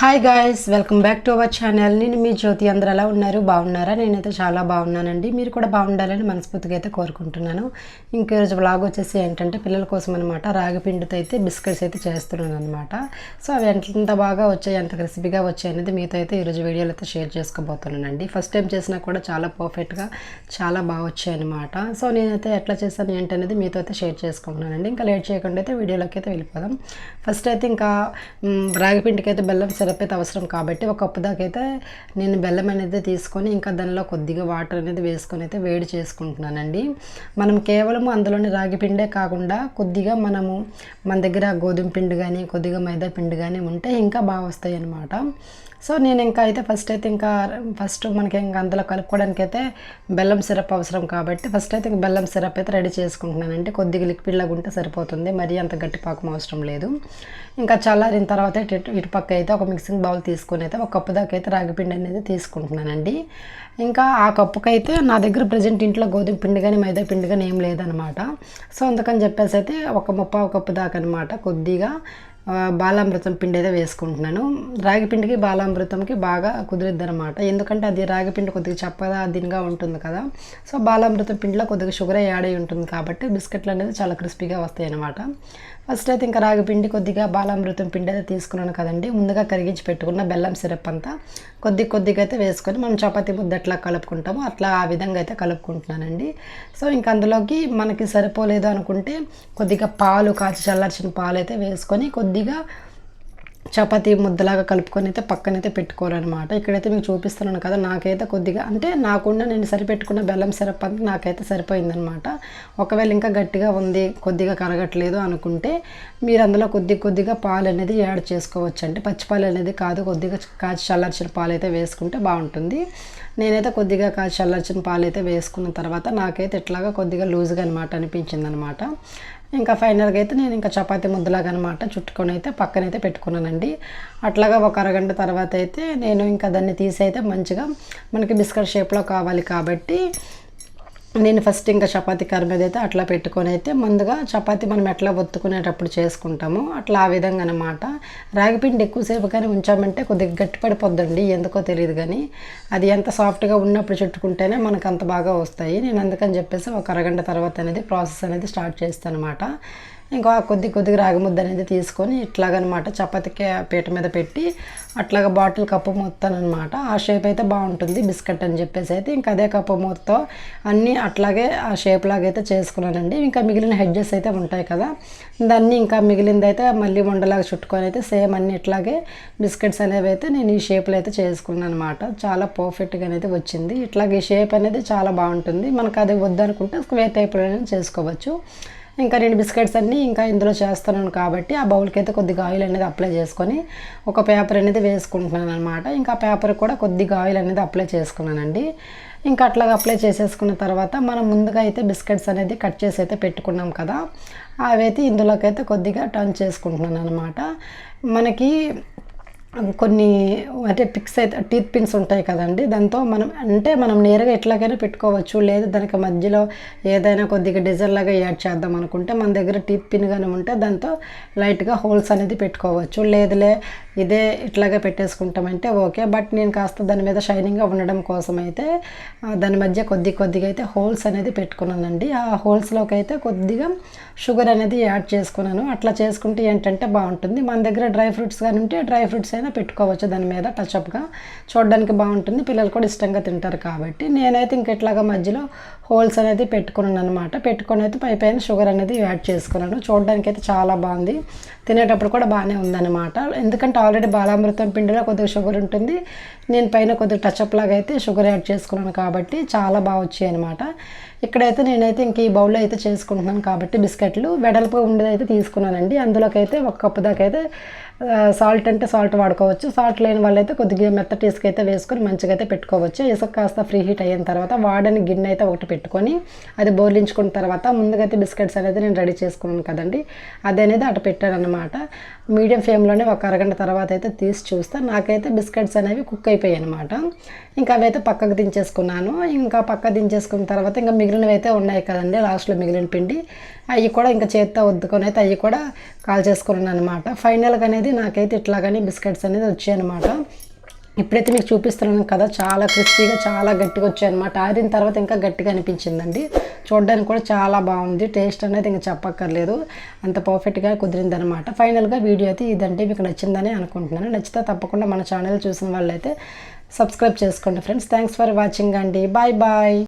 Hi guys welcome back to our channel నేను మీ జ్యోతి అందరు ఎలా ఉన్నారు? బాగున్నారా? నేనైతే చాలా బాగున్నానండి. మీరు కూడా బాగుండాలని మనస్ఫూర్తిగా అయితే కోరుకుంటున్నాను. ఇంకో రోజు బ్లాగ్ వచ్చేసి ఏంటంటే పిల్లల కోసం అనమాట రాగి పిండితో అయితే బిస్కెట్స్ అయితే చేస్తున్నాను అనమాట సో అవి ఎంత బాగా వచ్చాయి ఎంత క్రిస్పీగా వచ్చాయి అనేది మీతో అయితే ఈరోజు వీడియోలో అయితే షేర్ చేసుకోబోతున్నానండి. ఫస్ట్ టైం చేసినా కూడా చాలా పర్ఫెక్ట్గా చాలా బాగా వచ్చాయి అనమాట సో నేనైతే ఎట్లా చేశాను ఏంటనేది మీతో అయితే షేర్ చేసుకుంటున్నానండి. ఇంకా లేట్ చేయకుండా అయితే వీడియోలోకి అయితే వెళ్ళిపోదాం. ఫస్ట్ అయితే ఇంకా మ్, రాగి అయితే బెల్లం సిరప్ అవసరం కాబట్టి ఒక కప్పు దాకా అయితే నేను బెల్లం అనేది తీసుకొని ఇంకా దానిలో కొద్దిగా వాటర్ అనేది వేసుకొని అయితే వేడి చేసుకుంటున్నానండి. మనం కేవలం అందులోని రాగి పిండే కాకుండా కొద్దిగా మనము మన దగ్గర గోధుమ పిండి కానీ కొద్దిగా మైదా పిండి కానీ ఉంటే ఇంకా బాగా వస్తాయి అన్నమాట సో నేను ఇంకా అయితే ఫస్ట్ అయితే ఇంకా ఫస్ట్ మనకి ఇంకా అందులో కలుపుకోవడానికి అయితే బెల్లం సిరప్ అవసరం కాబట్టి ఫస్ట్ అయితే ఇంకా బెల్లం సిరప్ అయితే రెడీ చేసుకుంటున్నాను. అంటే కొద్దిగా లిక్విడ్ లాగా ఉంటే సరిపోతుంది. మరీ అంత గట్టి పాకం అవసరం లేదు. ఇంకా చల్లారిన తర్వాత ఇటు ఇటు పక్క అయితే ఒక మిక్సింగ్ బౌల్ తీసుకొని అయితే ఒక కప్పు దాకా అయితే రాగిపిండి అనేది తీసుకుంటున్నానండి. ఇంకా ఆ కప్పుకైతే నా దగ్గర ప్రజెంట్ ఇంట్లో గోధుమ పిండి కానీ మైదా పిండి కానీ ఏం లేదనమాట సో అందుకని చెప్పేసి అయితే ఒక ముప్పావు కప్పు దాకా అనమాట కొద్దిగా. బాలామృతం పిండి అయితే వేసుకుంటున్నాను. రాగి పిండికి బాలామృతంకి బాగా కుదిరిద్ది అనమాట ఎందుకంటే అది రాగి పిండి కొద్దిగా చప్పగా దీనిగా ఉంటుంది కదా. సో బాలామృతం పిండిలో కొద్దిగా షుగర్ యాడ్ అయి ఉంటుంది కాబట్టి బిస్కెట్లు అనేది చాలా క్రిస్పీగా వస్తాయి అనమాట ఫస్ట్ అయితే ఇంకా రాగి పిండి కొద్దిగా బాలామృతం పిండి అయితే తీసుకున్నాను కదండి. ముందుగా కరిగించి పెట్టుకున్న బెల్లం సిరప్ అంతా కొద్ది కొద్దిగా అయితే వేసుకొని మనం చపాతీ ముద్ద ఎట్లా కలుపుకుంటామో అట్లా ఆ విధంగా అయితే కలుపుకుంటున్నానండి. సో ఇంకా అందులోకి మనకి సరిపోలేదు అనుకుంటే కొద్దిగా పాలు కాచి చల్లార్చిన పాలు అయితే వేసుకొని కొద్దిగా చపాతీ ముద్దలాగా కలుపుకొని అయితే పక్కనైతే పెట్టుకోవాలన్నమాట ఇక్కడైతే మీకు చూపిస్తున్నాను కదా నాకైతే కొద్దిగా అంటే నాకుండా నేను సరిపెట్టుకున్న బెల్లం సిరప్ అంతా నాకైతే సరిపోయిందనమాట ఒకవేళ ఇంకా గట్టిగా ఉంది కొద్దిగా కరగట్లేదు అనుకుంటే మీరు అందులో కొద్ది కొద్దిగా పాలు అనేది యాడ్ చేసుకోవచ్చు. అంటే పచ్చిపాలు అనేది కాదు కొద్దిగా కాచి చల్లార్చిన పాలు అయితే వేసుకుంటే బాగుంటుంది. నేనైతే కొద్దిగా కాచి చల్లార్చిన పాలు అయితే వేసుకున్న తర్వాత నాకైతే ఇట్లాగా కొద్దిగా లూజ్గా అనమాట అనిపించింది అనమాట ఇంకా ఫైనల్గా అయితే నేను ఇంకా చపాతి ముద్దలాగా అనమాట చుట్టుకొని అయితే పక్కనైతే పెట్టుకున్నానండి. అట్లాగా ఒక అరగంట తర్వాత అయితే నేను ఇంకా దాన్ని తీసి అయితే మంచిగా మనకి బిస్కెట్ షేప్లో కావాలి కాబట్టి నేను ఫస్ట్ ఇంకా చపాతీ కర్ర మీద అయితే అట్లా పెట్టుకొని అయితే ముందుగా చపాతీ మనం ఎట్లా ఒత్తుకునేటప్పుడు చేసుకుంటామో అట్లా ఆ విధంగా అనమాట రాగిపిండి ఎక్కువసేపు కానీ ఉంచామంటే కొద్దిగా గట్టిపడిపోద్దండి ఎందుకో తెలియదు కానీ అది ఎంత సాఫ్ట్గా ఉన్నప్పుడు చుట్టుకుంటేనే మనకు అంత బాగా వస్తాయి. నేను అందుకని చెప్పేసి ఒక అరగంట తర్వాత అనేది ప్రాసెస్ అనేది స్టార్ట్ చేస్తాను అనమాట ఇంకా కొద్ది కొద్దిగా రాగి ముద్ద అనేది తీసుకొని ఇట్లాగనమాట చపాతీకి పీట మీద పెట్టి అట్లాగా బాటిల్ కప్పు మొత్తాను అనమాట ఆ షేప్ అయితే బాగుంటుంది బిస్కెట్ అని చెప్పేసి అయితే. ఇంకా అదే కప్పు మొత్తం అన్నీ అట్లాగే ఆ షేప్ లాగా అయితే చేసుకున్నానండి. ఇంకా మిగిలిన హెడ్జెస్ అయితే ఉంటాయి కదా దాన్ని ఇంకా మిగిలింది అయితే మళ్ళీ ఉండలాగా చుట్టుకొని అయితే సేమ్ అన్ని ఇట్లాగే బిస్కెట్స్ అనేవి అయితే నేను ఈ షేప్లో అయితే చేసుకున్నాను అనమాట చాలా పర్ఫెక్ట్గా అనేది వచ్చింది. ఇట్లాగే ఈ షేప్ అనేది చాలా బాగుంటుంది. మనకు అది వద్దనుకుంటే స్క్వేర్ టైప్లో చేసుకోవచ్చు. ఇంకా రెండు బిస్కెట్స్ అన్నీ ఇంకా ఇందులో చేస్తున్నాను కాబట్టి ఆ బౌల్కి అయితే కొద్దిగా ఆయిల్ అనేది అప్లై చేసుకొని ఒక పేపర్ అనేది వేసుకుంటున్నాను అనమాట ఇంకా పేపర్ కూడా కొద్దిగా ఆయిల్ అనేది అప్లై చేసుకున్నానండి. ఇంకా అట్లాగా అప్లై చేసేసుకున్న తర్వాత మనం ముందుగా అయితే బిస్కెట్స్ అనేది కట్ చేసి అయితే పెట్టుకున్నాం కదా అవైతే ఇందులోకి అయితే కొద్దిగా టర్న్ చేసుకుంటున్నాను అనమాట మనకి కొన్ని అంటే పిక్స్ అయితే టీత్ పిన్స్ ఉంటాయి కదండి. దాంతో మనం అంటే మనం నేరుగా ఎట్లాగైనా పెట్టుకోవచ్చు. లేదు దానికి మధ్యలో ఏదైనా కొద్దిగా డిజైన్ లాగా యాడ్ చేద్దాం అనుకుంటే మన దగ్గర టీత్ పిన్ కానీ ఉంటే దాంతో లైట్గా హోల్స్ అనేది పెట్టుకోవచ్చు. లేదులే ఇదే ఇట్లాగే పెట్టేసుకుంటామంటే ఓకే. బట్ నేను కాస్త దాని మీద షైనింగ్గా ఉండడం కోసం అయితే దాని మధ్య కొద్ది కొద్దిగా అయితే హోల్స్ అనేది పెట్టుకున్నానండి. ఆ హోల్స్లోకి అయితే కొద్దిగా షుగర్ అనేది యాడ్ చేసుకున్నాను. అట్లా చేసుకుంటే ఏంటంటే బాగుంటుంది. మన దగ్గర డ్రై ఫ్రూట్స్ కానీ ఉంటే డ్రై ఫ్రూట్స్ అయినా పెట్టుకోవచ్చు దాని మీద టచ్అప్గా చూడడానికి బాగుంటుంది పిల్లలు కూడా ఇష్టంగా తింటారు కాబట్టి. నేనైతే ఇంక ఇట్లాగా మధ్యలో హోల్స్ అనేది పెట్టుకున్నాను అనమాట పెట్టుకొని అయితే పై పైన షుగర్ అనేది యాడ్ చేసుకున్నాను. చూడడానికి అయితే చాలా బాగుంది. తినేటప్పుడు కూడా బాగానే ఉందన్నమాట. ఎందుకంటే ఆల్రెడీ బాలామృతం పిండిలో కొద్దిగా షుగర్ ఉంటుంది. నేను పైన కొద్దిగా టచ్అప్ లాగా అయితే షుగర్ యాడ్ చేసుకున్నాను కాబట్టి చాలా బాగా వచ్చాయి అనమాట ఇక్కడైతే నేనైతే ఇంక ఈ బౌల్లో అయితే చేసుకుంటున్నాను కాబట్టి బిస్కెట్లు వెడల్పు ఉండేది అయితే తీసుకున్నానండి. అందులోకైతే ఒక కప్పు దాకా అయితే సాల్ట్ అంటే సాల్ట్ వాడుకోవచ్చు. సాల్ట్ లేని వాళ్ళైతే కొద్దిగా మెత్తటి ఇసుక అయితే వేసుకొని మంచిగా అయితే పెట్టుకోవచ్చు. ఇసుక కాస్త ఫ్రీ హీట్ అయిన తర్వాత వాడని గిన్నె అయితే ఒకటి పెట్టుకొని అది బోర్లించుకున్న తర్వాత ముందుగా అయితే బిస్కెట్స్ అనేది నేను రెడీ చేసుకున్నాను కదండి. అది అనేది అటు పెట్టాను అనమాట మీడియం ఫ్లేమ్లోనే ఒక అరగంట తర్వాత అయితే తీసి చూస్తే. నాకైతే బిస్కెట్స్ అనేవి కుక్ అయిపోయాయి అనమాట ఇంకా అవి అయితే పక్కకు దించేసుకున్నాను. ఇంకా పక్క దించేసుకున్న తర్వాత ఇంకా మిగిలినవి అయితే ఉన్నాయి కదండి లాస్ట్లో మిగిలిన పిండి. అవి కూడా ఇంకా చేత్తో వద్దుకొని అయితే అవి కూడా కాల్ చేసుకున్నాను అనమాట ఫైనల్గా అనేది నాకైతే ఇట్లాగానే బిస్కెట్స్ అనేది వచ్చాయి అనమాట ఇప్పుడైతే మీకు చూపిస్తున్నాను కదా చాలా క్రిస్పీగా చాలా గట్టిగా వచ్చాయి అనమాట ఆరిన తర్వాత ఇంకా గట్టిగా అనిపించిందండి. చూడడానికి కూడా చాలా బాగుంది. టేస్ట్ అనేది ఇంకా చెప్పక్కర్లేదు. అంత పర్ఫెక్ట్గా కుదిరింది అనమాట ఫైనల్గా వీడియో అయితే ఇదంటే మీకు నచ్చిందని అనుకుంటున్నాను. నచ్చితే తప్పకుండా మన ఛానల్ చూసిన వాళ్ళైతే సబ్స్క్రైబ్ చేసుకోండి ఫ్రెండ్స్. థ్యాంక్స్ ఫర్ వాచింగ్ అండి. Bye bye